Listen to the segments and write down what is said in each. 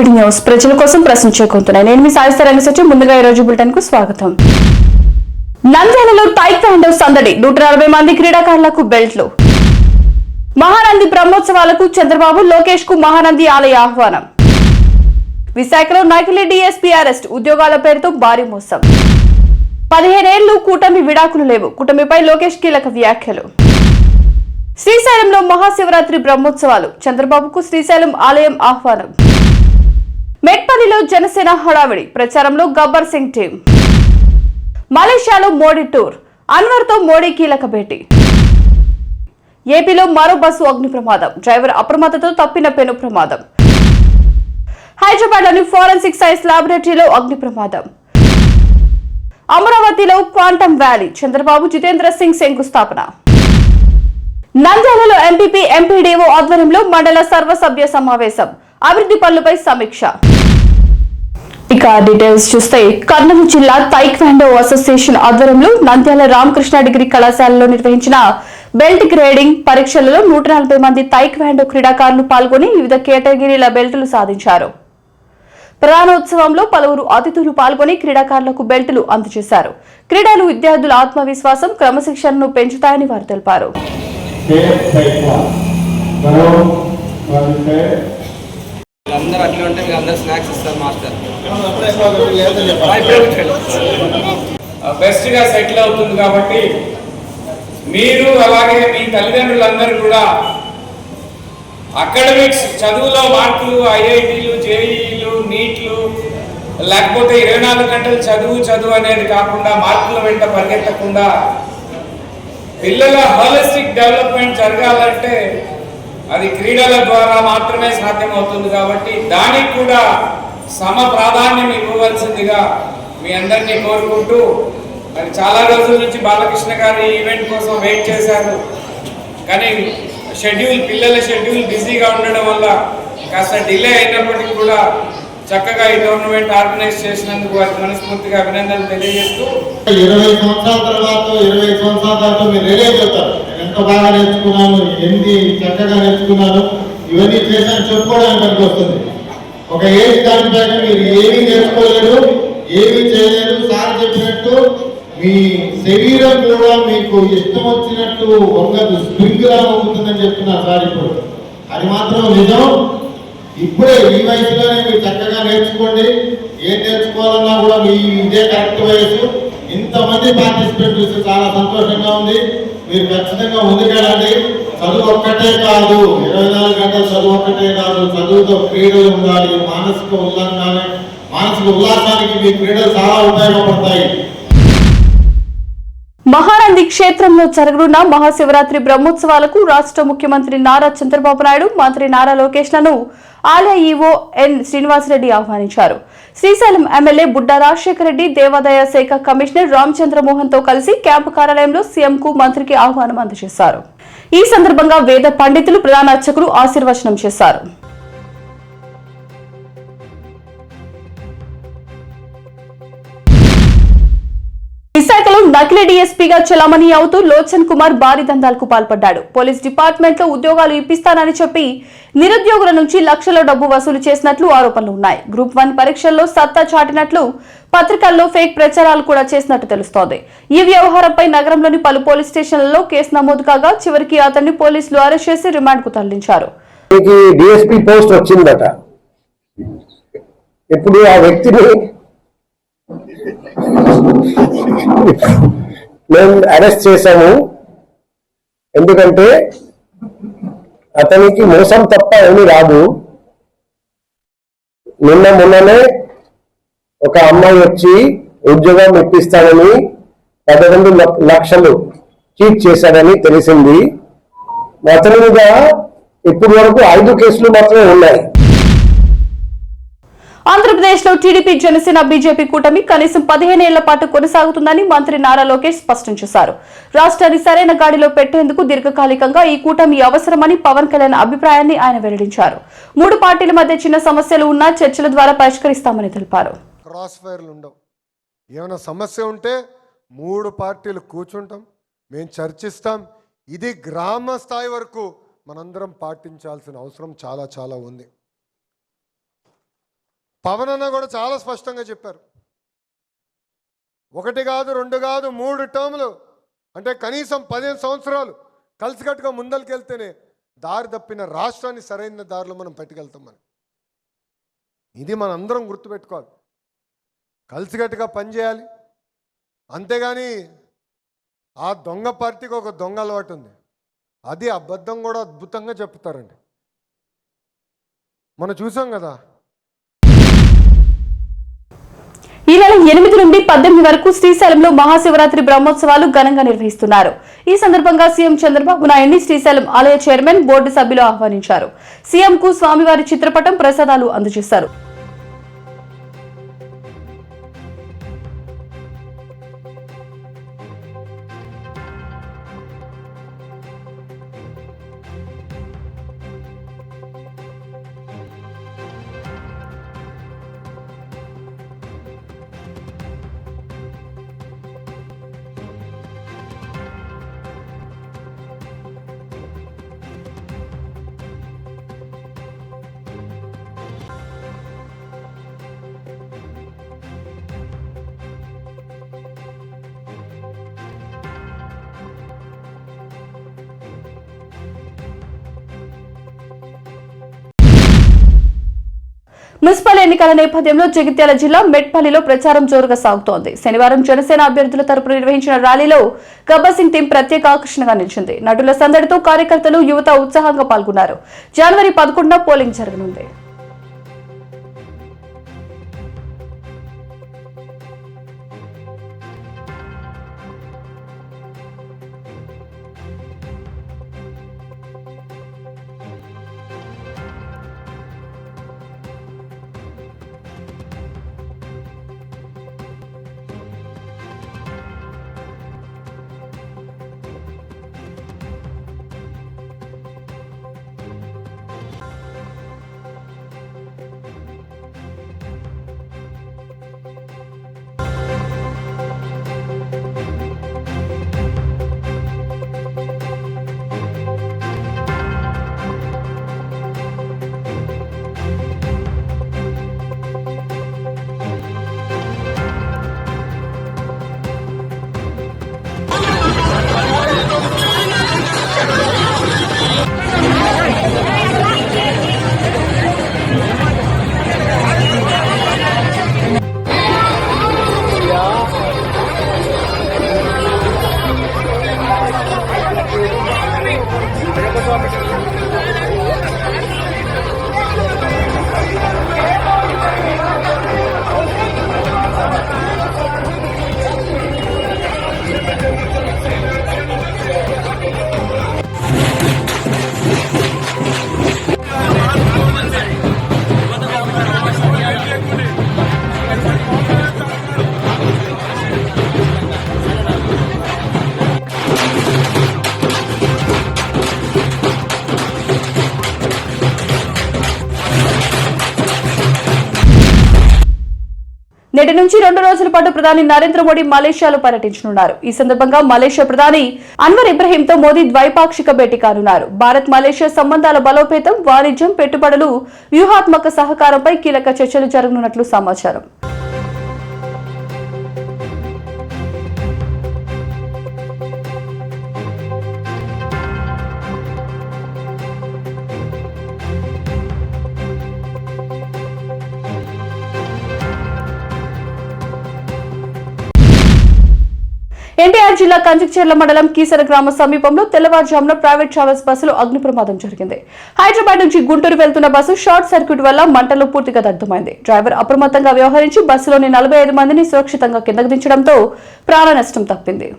VVD news ప్రజల కోసం ప్రశ్నించే నేను మీ సాయిస్త రంగసచి ముందుగా ఈ రోజు బులెటిన్కు స్వాగతం. నంద్యాలలో టైక్వాండో సందడి. నూట నలభై మంది క్రీడాకారులకు బెల్ట్లు. మహానంది బ్రహ్మోత్సవాలకు చంద్రబాబు లోకేష్కు మహానంది ఆలయ ఆహ్వానం. విశాఖలో నకిలీ డిఎస్పీ అరెస్ట్. ఉద్యోగాల పేరుతో భారీ మోసం. పదిహేనేళ్ళు కూటమి విడాకులు లేవు. కూటమిపై లోకేష్ కీలక వ్యాఖ్యలు. శ్రీశైలంలో మహాశివరాత్రి బ్రహ్మోత్సవాలు. చంద్రబాబుకు శ్రీశైలం ఆలయం ఆహ్వానం. మెట్పల్లిలో జనసేన హడావిడి. ప్రచారంలో గబ్బర్ సింగ్ టీం. మలేషియాలో మోడీ టూర్. అన్వర్తో మోడీ కీలక భేటీ. ఏపీలో మరో బస్సు అగ్ని ప్రమాదం. డ్రైవర్ అప్రమత్తతో తప్పిన పెను ప్రమాదం. హైదరాబాద్లోని ఫోరెన్సిక్ సైన్స్ లాబొరేటరీలో అగ్ని ప్రమాదం. అమరావతిలో క్వాంటమ్ వ్యాలీ. చంద్రబాబు జితేంద్ర సింగ్ శంకుస్థాపన. నంద్యాలలో ఎంపీపీ ఎంపీడీఓ ఆధ్వర్యంలో మండల సర్వసభ్య సమావేశం. అభివృద్ధి పనులపై సమీక్ష. ఇక డీటెయిల్స్ చూస్తే కర్నూలు జిల్లా తైక్వాండో అసోసియేషన్ ఆధ్వర్యంలో నంద్యాల రామకృష్ణ డిగ్రీ కళాశాలలో నిర్వహించిన బెల్ట్ గ్రేడింగ్ పరీక్షలలో నూట నలభై మంది తైక్వాండో క్రీడాకారులు పాల్గొని వివిధ కేటగిరీల బెల్టులు సాధించారు. ప్రధానోత్సవంలో పలువురు అతిథులు పాల్గొని క్రీడాకారులకు బెల్టులు అందజేశారు. క్రీడలు విద్యార్థుల ఆత్మవిశ్వాసం క్రమశిక్షణను పెంచుతాయని వారు తెలిపారు. అందరూ అట్లా ఉంటే మీకు అందరు స్నాక్స్ ఇస్తారు మాస్టర్ బెస్ట్గా సెటిల్ అవుతుంది కాబట్టి మీరు అలాగే మీ తల్లిదండ్రులందరూ కూడా అకాడమిక్స్ చదువులో మార్కులు ఐఐటీలు జేఈలు నీట్లు లేకపోతే ఇరవై నాలుగు గంటలు చదువు చదువు అనేది కాకుండా మార్కుల వెంట పరిగెత్తకుండా పిల్లల హోలిస్టిక్ డెవలప్మెంట్ జరగాలంటే అది క్రీడల ద్వారా మాత్రమే సాధ్యమవుతుంది కాబట్టి దానికి కూడా సమ ప్రాధాన్యం ఇవ్వవలసిందిగా మీ అందరినీ కోరుకుంటూ మరి చాలా రోజుల నుంచి బాలకృష్ణ గారు ఈవెంట్ కోసం వెయిట్ చేశారు. కానీ షెడ్యూల్ పిల్లల షెడ్యూల్ బిజీగా ఉండడం వల్ల కాస్త డిలే అయినప్పటికీ కూడా చక్కగా ఈ టోర్నమెంట్ ఆర్గనైజ్ చేసినందుకు వారికి మనస్ఫూర్తిగా అభినందనలు తెలియజేస్తూ ఇరవై సంవత్సరాల తర్వాత ఇరవై సంవత్సరాల తర్వాత మీరు ఎంత బాగా నేర్చుకున్నాను ఎన్ని చక్కగా నేర్చుకున్నాను. ఇవన్నీ చేశాను చెప్పుకోవడానికి పనికి వస్తుంది. ఒక ఏజ్ దానిపైన మీరు ఏమీ నేర్చుకోలేరు ఏమీ చేయలేరు సార్ చెప్పినట్టు మీ శరీరం కూడా మీకు ఇష్టం వచ్చినట్టు వంగదు స్ప్రింగ్ లా వంగుతుందని చెప్తున్నారు సార్ ఇప్పుడు. అది మాత్రం నిజం. ఇప్పుడే ఈ వయసులోనే మీరు చక్కగా నేర్చుకోండి. ఏం నేర్చుకోవాలన్నా కూడా మీ ఇదే కరెక్ట్ వయసు. ఇంతమంది పార్టిసిపేట్ చూస్తే చాలా సంతోషంగా ఉంది. మీరు ఖచ్చితంగా ముందుకెళ్ళండి. చదువు ఒక్కటే కాదు ఇరవై నాలుగు గంటలు చదువు ఒక్కటే కాదు చదువుతో క్రీడలు ఉండాలి మానసిక ఉల్లాసాన్ని మానసిక ఉల్లాసానికి మీ క్రీడలు చాలా ఉపయోగపడతాయి. మహానంది క్షేత్రంలో జరగనున్న మహాశివరాత్రి బ్రహ్మోత్సవాలకు రాష్ట్ర ముఖ్యమంత్రి నారా చంద్రబాబు నాయుడు మంత్రి నారా లోకేష్లను ఆలయ ఈవో ఎన్ శ్రీనివాసరెడ్డి ఆహ్వానించారు. శ్రీశైలం ఎమ్మెల్యే బుడ్డ రాజశేఖర రెడ్డి దేవాదాయ శాఖ కమిషనర్ రామచంద్రమోహన్తో కలిసి క్యాంపు కార్యాలయంలో సీఎం కు మంత్రికి ఆహ్వానం అందజేశారు. ఈ సందర్భంగా వేద పండితులు ప్రధాన అర్చకులు ఆశీర్వచనం చేశారు. నకిలీ డీఎస్పీగా చలామణి అవుతూ లోచన్ కుమార్ భారీ దందాలకు పాల్పడ్డాడు. పోలీస్ డిపార్ట్మెంట్లో ఉద్యోగాలు ఇప్పిస్తానని చెప్పి నిరుద్యోగుల నుంచి లక్షల డబ్బు వసూలు చేసినట్లు ఆరోపణలు ఉన్నాయి. గ్రూప్ వన్ పరీక్షల్లో సత్తా చాటినట్లు పత్రికల్లో ఫేక్ ప్రచారాలు కూడా చేసినట్టు తెలుస్తోంది. ఈ వ్యవహారంపై నగరంలోని పలు పోలీస్ స్టేషన్లలో కేసు నమోదు కాగా చివరికి అతన్ని పోలీసులు అరెస్ట్ చేసి రిమాండ్కు తరలించారు పోస్ట్ వచ్చిందట. ఇప్పుడు ఆ వ్యక్తిని మేము అరెస్ట్ చేశాము. ఎందుకంటే అతనికి మోసం తప్ప ఏమీ రాదు. నిన్న మొన్ననే ఒక అమ్మాయి వచ్చి ఉద్యోగం ఇప్పిస్తానని పదకొండు లక్షలు చీట్ చేశాడని తెలిసింది. అతని మీద ఇప్పటి వరకు ఐదు కేసులు మాత్రమే ఉన్నాయి. ఆంధ్రప్రదేశ్లో టీడీపీ జనసేన బీజేపీ కూటమి కనీసం పదిహేను ఏళ్ళ పాటు కొనసాగుతుందని మంత్రి నారా లోకేష్ స్పష్టం చేశారు. రాష్ట్రాన్ని సరైన గాడిలో పెట్టేందుకు దీర్ఘకాలికంగా ఈ కూటమి అవసరమని పవన్ కళ్యాణ్ అభిప్రాయాన్ని ఆయన వెల్లడించారు. మూడు పార్టీల మధ్య చిన్న సమస్యలు ఉన్నా చర్చల ద్వారా పరిష్కరిస్తామని తెలిపారు. క్రాస్ ఫైర్లు ఉండవు. ఏమైనా సమస్య ఉంటే మూడు పార్టీలు కూర్చుంటాం మేము చర్చిస్తాం. ఇది గ్రామ స్థాయి వరకు మనందరం పాటించాల్సిన అవసరం చాలా చాలా ఉంది. పవన్ అన్న కూడా చాలా స్పష్టంగా చెప్పారు. ఒకటి కాదు రెండు కాదు మూడు టర్ములు. అంటే కనీసం పదిహేను సంవత్సరాలు కలిసికట్టుగా ముందరికెళ్తేనే దారి తప్పిన రాష్ట్రాన్ని సరైన దారిలో మనం పెట్టుకెళ్తాం మనం. ఇది మనం అందరం గుర్తుపెట్టుకోవాలి. కలిసికట్టుగా పనిచేయాలి అంతేగాని ఆ దొంగ పార్టీకి ఒక దొంగ అలవాటు ఉంది. అది అబద్ధం కూడా అద్భుతంగా చెప్తారండి. మనం చూసాం కదా నెల ఎనిమిది నుండి పద్దెనిమిది వరకు శ్రీశైలంలో మహాశివరాత్రి బ్రహ్మోత్సవాలు ఘనంగా నిర్వహిస్తున్నారు. ఈ సందర్భంగా సీఎం చంద్రబాబు నాయుడిని శ్రీశైలం ఆలయ చైర్మన్ బోర్డు సభ్యులు ఆహ్వానించారు. సీఎంకు స్వామివారి చిత్రపటం ప్రసాదాలు అందజేశారు. మున్సిపల్ ఎన్నికల నేపథ్యంలో జగిత్యాల జిల్లా మెట్పల్లిలో ప్రచారం జోరుగా సాగుతోంది. శనివారం జనసేన అభ్యర్థుల తరపున నిర్వహించిన ర్యాలీలో గబ్బసింగ్ టీం ప్రత్యేక ఆకర్షణగా నిలిచింది. నటుల సందడితో కార్యకర్తలు యువత ఉత్సాహంగా పాల్గొన్నారు. జనవరి పదకొండున పోలింగ్ జరగనుంది. నేటి నుంచి రెండు రోజుల పాటు ప్రధాని నరేంద్ర మోడీ మలేషియాలో పర్యటించనున్నారు. ఈ సందర్భంగా మలేషియా ప్రధాని అన్వర్ ఇబ్రహీంతో మోదీ ద్వైపాక్షిక భేటీ కానున్నారు. భారత్ మలేషియా సంబంధాల బలోపేతం వాణిజ్యం పెట్టుబడులు వ్యూహాత్మక సహకారంపై కీలక చర్చలు జరగనున్నట్లు సమాచారం. జిల్లా కంచిక్చర్ల మండలం కీసర గ్రామ సమీపంలో తెల్లవారుజామున ప్రైవేట్ ట్రావెల్స్ బస్సులో అగ్ని ప్రమాదం జరిగింది. హైదరాబాద్ నుంచి గుంటూరు వెళ్తున్న బస్సు షార్ట్ సర్క్యూట్ వల్ల మంటలు పూర్తిగా దగ్ధమైంది. డ్రైవర్ అప్రమత్తంగా వ్యవహరించి బస్సులోని నలభై ఐదు మందిని సురక్షితంగా కిందకు దించడంతో ప్రాణ నష్టం తప్పింది.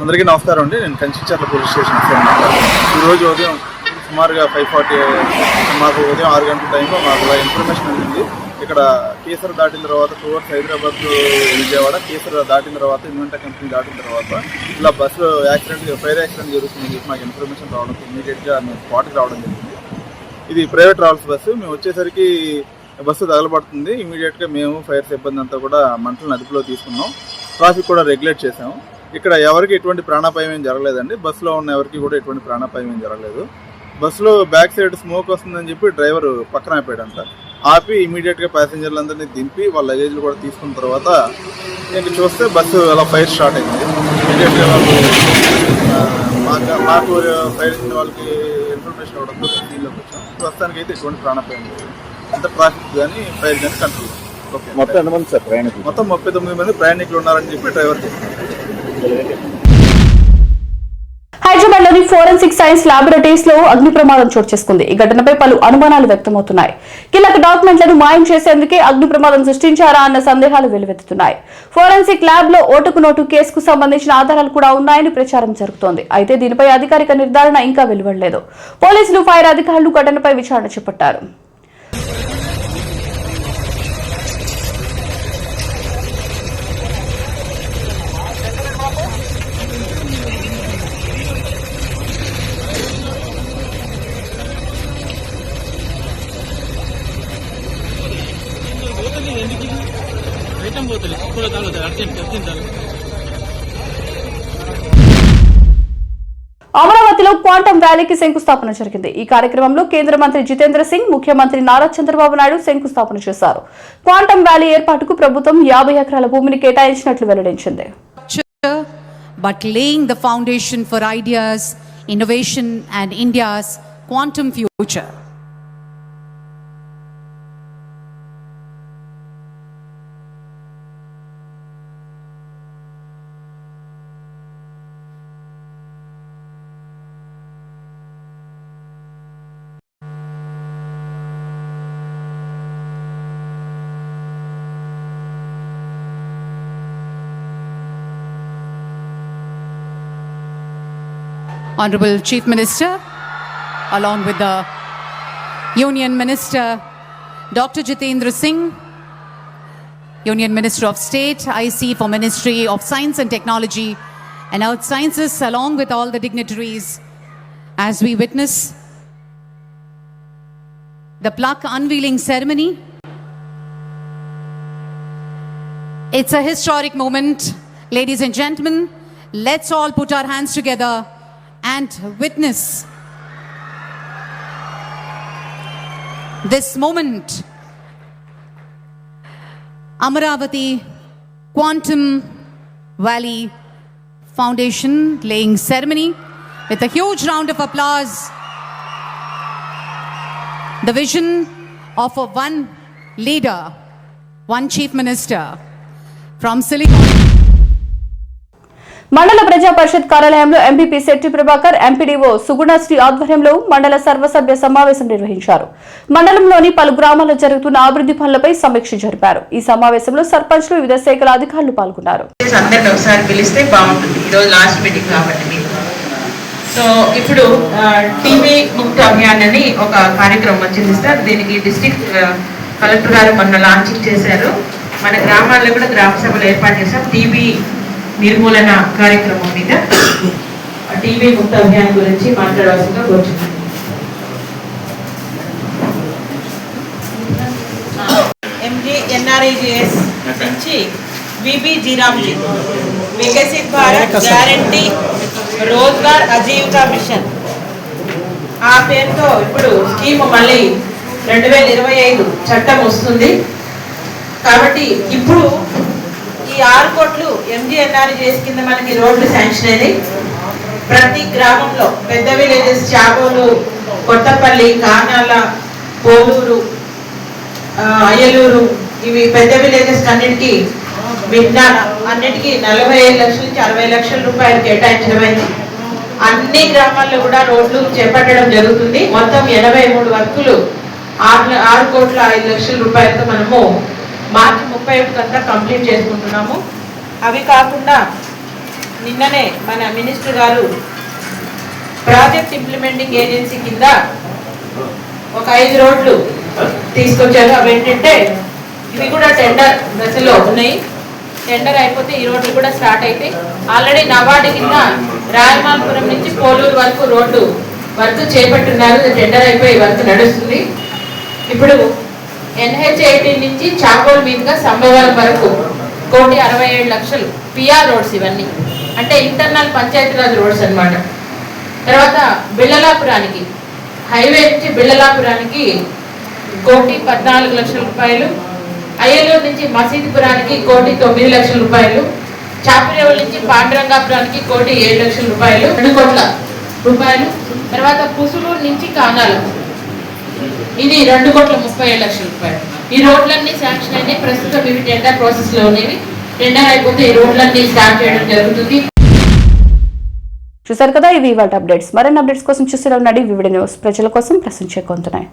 అందరికీ నమస్కారం అండి. నేను కంచిచర్ల పోలీస్ స్టేషన్ ఈరోజు ఉదయం సుమారుగా ఫైవ్ ఫార్టీ మాకు ఉదయం ఆరు గంటల టైంలో మాకు ఇన్ఫర్మేషన్ అందింది. ఇక్కడ కేసర్ దాటిన తర్వాత టువర్డ్స్ హైదరాబాద్ విజయవాడ కేసర్ దాటిన తర్వాత ఇన్వెంటా కంపెనీ దాటిన తర్వాత ఇలా బస్సు యాక్సిడెంట్ ఫైర్ యాక్సిడెంట్ జరుగుతుందని చెప్పి మాకు ఇన్ఫర్మేషన్ రావడం ఇమీడియట్గా మేము స్పాట్కి రావడం జరిగింది. ఇది ప్రైవేట్ ట్రావెల్స్ బస్సు. మేము వచ్చేసరికి బస్సు తగలబడుతుంది. ఇమీడియట్గా మేము ఫైర్ సిబ్బంది అంతా కూడా మంటలను అదుపులో తీసుకున్నాం. ట్రాఫిక్ కూడా రెగ్యులేట్ చేసాము ఇక్కడ ఎవరికి ఎటువంటి ప్రాణాపాయం ఏం జరగలేదండి. బస్సులో ఉన్న ఎవరికి కూడా ఎటువంటి ప్రాణాపాయం ఏం జరగలేదు. బస్సులో బ్యాక్ సైడ్ స్మోక్ వస్తుందని చెప్పి డ్రైవర్ పక్కన ఆపాడంట. ఆపి ఇమీడియట్గా ప్యాసింజర్లందరినీ దింపి వాళ్ళ లగేజ్లు కూడా తీసుకున్న తర్వాత ఇంక చూస్తే బస్సు అలా ఫైర్ స్టార్ట్ అయింది. ఇమీడియట్గా మాకు మాకు ఫైర్ వాళ్ళకి ఇన్ఫర్మేషన్ ఇవ్వడంతో దీనిలోకి వచ్చాం. ప్రస్తుతానికి అయితే ఎటువంటి ప్రాణాపాయం లేదు. అంత ట్రాఫిక్ కానీ ఫైర్ కానీ కంట్రోల్ ఓకే. మొత్తం ఎంతమంది సార్ ప్రయాణికులు? మొత్తం ముప్పై తొమ్మిది మంది ప్రయాణికులు ఉన్నారని చెప్పి డ్రైవర్ చెప్పారు. హైదరాబాద్లోని ఫోరెన్సిక్ సైన్స్ ల్యాబొరేటరీస్లో అగ్ని ప్రమాదం చోటు చేసుకుంది. ఈ ఘటనపై పలు అనుమానాలు వ్యక్తమవుతున్నాయి. కీలక డాక్యుమెంట్లను మాయం చేసేందుకే అగ్ని ప్రమాదం సృష్టించారా అన్న సందేహాలు వెలువెత్తుతున్నాయి. ఫోరెన్సిక్ ల్యాబ్లో ఓటుకు నోటు కేసుకు సంబంధించిన ఆధారాలు కూడా ఉన్నాయని ప్రచారం జరుగుతోంది. అయితే దీనిపై అధికారిక నిర్ధారణ ఇంకా వెలువడలేదు. పోలీసులు ఫైర్ అధికారులు ఘటనపై విచారణ చేపట్టారు. అమరావతిలో క్వాంటం వ్యాలీకి శంకుస్థాపన జరిగింది. ఈ కార్యక్రమంలో కేంద్ర మంత్రి జితేంద్ర సింగ్ ముఖ్యమంత్రి నారా చంద్రబాబు నాయుడు శంకుస్థాపన చేశారు. క్వాంటం వ్యాలీ ఏర్పాటుకు ప్రభుత్వం యాభై ఎకరాల భూమిని కేటాయించినట్లు వెల్లడించింది. Structure, but laying the foundation for ideas, innovation, and India's quantum Honorable Chief Minister, along with the Union Minister, Dr. Jitendra Singh, Union Minister of State, IC for Ministry of Science and Technology and Earth Sciences, along with all the dignitaries, as we witness the plaque unveiling ceremony. It's a historic moment, ladies and gentlemen. Let's all put our hands together and witness this moment. Amaravati Quantum Valley Foundation laying ceremony with a huge round of applause. The vision of a one leader, one chief minister from Silicon. మండల ప్రజా పరిషత్ కార్యాలయంలో MPP Shetty Prabhakar MPDO Sugunasri ఆధ్వర్యంలో మండల సర్వసభ్య సమావేశం నిర్వహించారు. మండలంలోని పలు గ్రామాల్లో జరుగుతున్న అభివృద్ధి పనులపై సమీక్ష జరిపారు. ఈ సమావేశంలో సర్పంచ్లు వివిధ శాఖల అధికారులు పాల్గొన్నారు. సో ఇప్పుడు టీవీ ముక్త అభియాన్ అని ఒక కార్యక్రమం వచ్చింది సార్. దీనికి డిస్టిక్ కలెక్టర్ గారు మొన్న లాంచింగ్ చేశారు. మన గ్రామాల్లో కూడా గ్రామ సభలు ఏర్పాటు చేశాం టీవీ నిర్మూలన కార్యక్రమం మీద టీవీ ముక్త అభియాన్ గురించి మాట్లాడవలసిందిగా కోరుచున్నాను. ఎన్ఆర్ఐజిఎస్ నుంచి VB G RAM G Viksit Bharat guarantee Rozgar Ajeevika mission ఆ పేరుతో ఇప్పుడు స్కీమ్ మళ్ళీ రెండు వేల ఇరవై ఐదు చట్టం వస్తుంది. కాబట్టి ఇప్పుడు ఈ ఆరు కోట్లు ఎంజీఎన్ఆర్జిఎస్ కింద మనకి రోడ్లు శాంక్షన్ అయినాయి. ప్రతి గ్రామంలో పెద్ద విలేజెస్ చాగోలు కొత్తపల్లి కానాల పోలూరు అయ్యలూరు ఇవి పెద్ద విలేజెస్ అన్నిటికీ విజ్ఞాన అన్నిటికీ నలభై ఐదు లక్షల నుంచి అరవై లక్షల రూపాయలు కేటాయించడమైంది. అన్ని గ్రామాల్లో కూడా రోడ్లు చేపట్టడం జరుగుతుంది. మొత్తం ఎనభై మూడు వర్కులు ఆరు ఆరు కోట్ల ఐదు లక్షల రూపాయలతో మనము మార్చి ముప్పై ఒకటి కంప్లీట్ చేసుకుంటున్నాము. అవి కాకుండా నిన్ననే మన మినిస్టర్ గారు ప్రాజెక్ట్ ఇంప్లిమెంటింగ్ ఏజెన్సీ కింద ఒక ఐదు రోడ్లు తీసుకొచ్చారు. అవి ఏంటంటే ఇవి కూడా టెండర్ దశలో ఉన్నాయి. టెండర్ అయిపోతే ఈ రోడ్లు కూడా స్టార్ట్ అయితే ఆల్రెడీ నబార్డు కింద రాయమాలపురం నుంచి పోలూరు వరకు రోడ్డు వర్క్ చేపట్టున్నారు టెండర్ అయిపోయి వర్క్ నడుస్తుంది. ఇప్పుడు ఎన్హెచ్ ఎయిటీన్ నుంచి చాకోల్ మీదుగా సంభవాల వరకు కోటి అరవై ఏడు లక్షలు పిఆర్ రోడ్స్ ఇవన్నీ. అంటే ఇంటర్నల్ పంచాయతీరాజ్ రోడ్స్ అన్నమాట. తర్వాత బిళ్ళలాపురానికి హైవే నుంచి బిళ్ళలాపురానికి కోటి పద్నాలుగు లక్షల రూపాయలు అయ్యలూరు నుంచి మసీదుపురానికి కోటి తొమ్మిది లక్షల రూపాయలు చాపిరేవల్ నుంచి పాండురంగాపురానికి కోటి ఏడు లక్షల రూపాయలు రెండు కోట్ల రూపాయలు తర్వాత పుసులూరు నుంచి కానాలు. ఇది రెండు కోట్ల ముప్పై ఏడు లక్షల రూపాయలు. ఈ రోడ్లన్నీ శాంక్షన్ అయినాయి. ప్రస్తుతం ఇవి టెండర్ ప్రాసెస్లో ఉన్నవి. టెండర్ అయిపోతే ఈ రోడ్లన్నీ స్టార్ట్ చేయడం జరుగుతుంది. చూసారు కదా ఇవి ఇవాళ అప్డేట్స్. మరిన్ని అప్డేట్స్ కోసం చూస్తూనే ఉన్నాడు వివిడ న్యూస్ ప్రజల కోసం ప్రశ్నించే కొంటున్నాయి